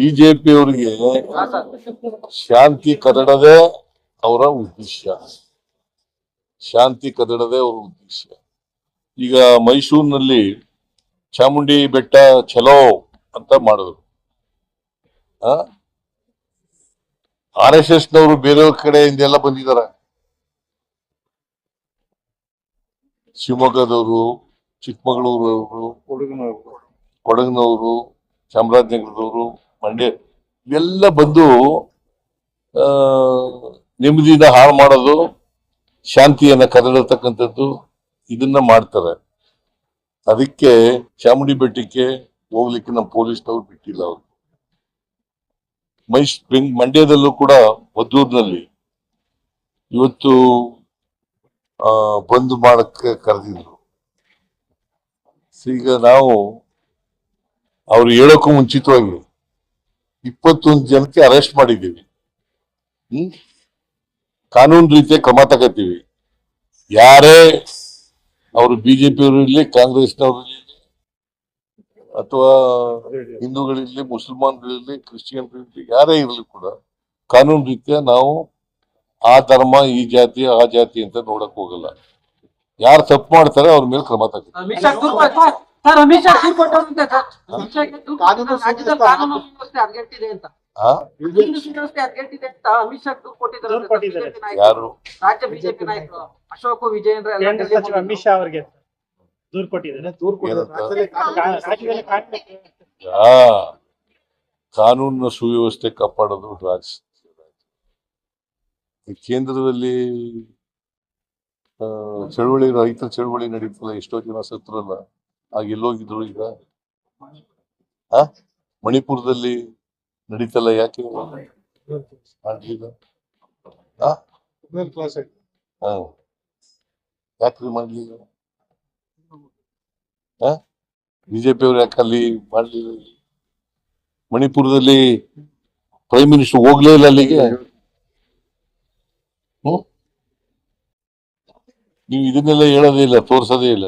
BJP ಅವರಿಗೆ ಶಾಂತಿ ಕದಡದೆ ಅವರ ಉದ್ದೇಶ. ಶಾಂತಿ ಕದಡದೆ ಅವರ ಉದ್ದೇಶ. ಈಗ ಮೈಸೂರಿನಲ್ಲಿ ಚಾಮುಂಡಿ ಬೆಟ್ಟ ಚಲೋ ಅಂತ ಮಾಡಿದ್ರು. ಆರ್ ಎಸ್ ಎಸ್ ನವರು ಬೇರೆ ಕಡೆಯಿಂದ ಎಲ್ಲ ಬಂದಿದ್ದಾರೆ. ಶಿವಮೊಗ್ಗದವರು ಚಿಕ್ಕಮಗಳೂರವರು ಕೊಡಗಿನವರು ಚಾಮರಾಜನಗರದವರು ಮಂಡ್ಯ ಇವೆಲ್ಲ ಬಂದು ನೆಮ್ಮದಿಯಿಂದ ಹಾಳು ಮಾಡೋದು, ಶಾಂತಿಯನ್ನ ಕದಡತಕ್ಕಂಥದ್ದು ಇದನ್ನ ಮಾಡ್ತಾರೆ. ಅದಕ್ಕೆ ಚಾಮುಂಡಿ ಬೆಟ್ಟಕ್ಕೆ ಹೋಗ್ಲಿಕ್ಕೆ ನಮ್ಮ ಪೊಲೀಸ್ನವ್ರು ಬಿಟ್ಟಿಲ್ಲ ಅವರು. ಮೈಸ್, ಬೆಂಗ್, ಮಂಡ್ಯದಲ್ಲೂ ಕೂಡ ಮದ್ದೂರಿನಲ್ಲಿ ಇವತ್ತು ಬಂದ್ ಮಾಡಕ್ಕೆ ಕರೆದಿದ್ರು. ಈಗ ನಾವು ಅವ್ರು ಹೇಳೋಕ್ಕೂ ಮುಂಚಿತವಾಗಿ ಇಪ್ಪತ್ತೊಂದು ಜನಕ್ಕೆ ಅರೆಸ್ಟ್ ಮಾಡಿದ್ದೀವಿ. ಹ್ಮ್? ಕಾನೂನು ರೀತಿಯ ಕ್ರಮ ತಗೋತೀವಿ. ಯಾರೇ ಅವರು ಬಿಜೆಪಿ ಅವರು ಇರ್ಲಿ, ಕಾಂಗ್ರೆಸ್ನವರು ಇರ್ಲಿ, ಅಥವಾ ಹಿಂದೂಗಳಿರ್ಲಿ ಮುಸಲ್ಮಾನ್ಗಳಿರಲಿ ಕ್ರಿಶ್ಚಿಯನ್ಗಳಿರಲಿ ಯಾರೇ ಇರ್ಲಿ ಕೂಡ ಕಾನೂನು ರೀತಿಯ ನಾವು ಆ ಧರ್ಮ, ಈ ಜಾತಿ, ಆ ಜಾತಿ ಅಂತ ನೋಡಕ್ ಹೋಗಲ್ಲ. ಯಾರು ತಪ್ಪು ಮಾಡ್ತಾರೆ ಅವ್ರ ಮೇಲೆ ಕ್ರಮ ಸರ್ ದೂರು ಕೊಟ್ಟವ್ರಂತೆ ಸರ್. ದೂರು ಕಾನೂನು ರಾಜ್ಯದಲ್ಲಿ ಸುವ್ಯವಸ್ಥೆ ಕಾನೂನು ಸುವ್ಯವಸ್ಥೆ ಹದಗೆಟ್ಟಿದೆ ಅಂತ. ಆ ಕಾನೂನು ಸುವ್ಯವಸ್ಥೆ ಹದಗೆಟ್ಟಿದೆ ಅಂತ ಅಮಿತ್ ಶಾ ದೂರು ಕೊಟ್ಟಿದ್ದಾರೆ ದೂರು ಕೊಟ್ಟಿದ್ದಾರೆ. BJP ನಾಯಕರು. ಯಾರು? ರಾಜ್ಯ ಬಿಜೆಪಿ ನಾಯಕರು. ಅಶೋಕ್ ವಿಜಯೇಂದ್ರ ಎಲ್ಲ ಕೇಂದ್ರ ಸಚಿವ ಹೋಗಿದ್ರು. ಅಮಿತ್ ಶಾ ಅವರಿಗೆ ದೂರು ಕೊಟ್ಟಿದ್ದಾರೆ. ದೂರ್ ಕೊಟ್ಟಿದ್ದಾರೆ. ಏನಂತ? ರಾಜ್ಯದಲ್ಲಿ ಕಾನೂನು ಕಾ- ರಾಜ್ಯದಲ್ಲಿ ಕಾನೂನು ಆ ಕಾನೂನಿನ ಸುವ್ಯವಸ್ಥೆ ಕಾಪಾಡೋದು ರಾಜ ಈ ಕೇಂದ್ರದಲ್ಲಿ ಆ, ಚಳುವಳಿ ರೈತರ ಚಳುವಳಿ ನಡೀತಲ್ಲ ಎಷ್ಟೋ ಜನ ಸತ್ರಲ್ಲ ಆಗ ಎಲ್ಲೋಗಿದ್ರು ಈಗ? ಆ? ಮಣಿಪುರದಲ್ಲಿ ನಡೀತಲ್ಲ ಯಾಕೆ ಯಾಕ್ರಿ ಮಾಡ್ಲಿಲ್ಲ ಬಿಜೆಪಿ ಅವ್ರು ಯಾಕೆ ಅಲ್ಲಿ ಮಾಡ್ಲಿಲ್ಲ ಮಣಿಪುರದಲ್ಲಿ ಪ್ರೈಮ್ ಮಿನಿಸ್ಟರ್ ಹೋಗ್ಲೇ ಇಲ್ಲ ಅಲ್ಲಿಗೆ? ನೀವು ಇದನ್ನೆಲ್ಲ ಹೇಳೋದೇ ಇಲ್ಲ, ತೋರ್ಸೋದೇ ಇಲ್ಲ.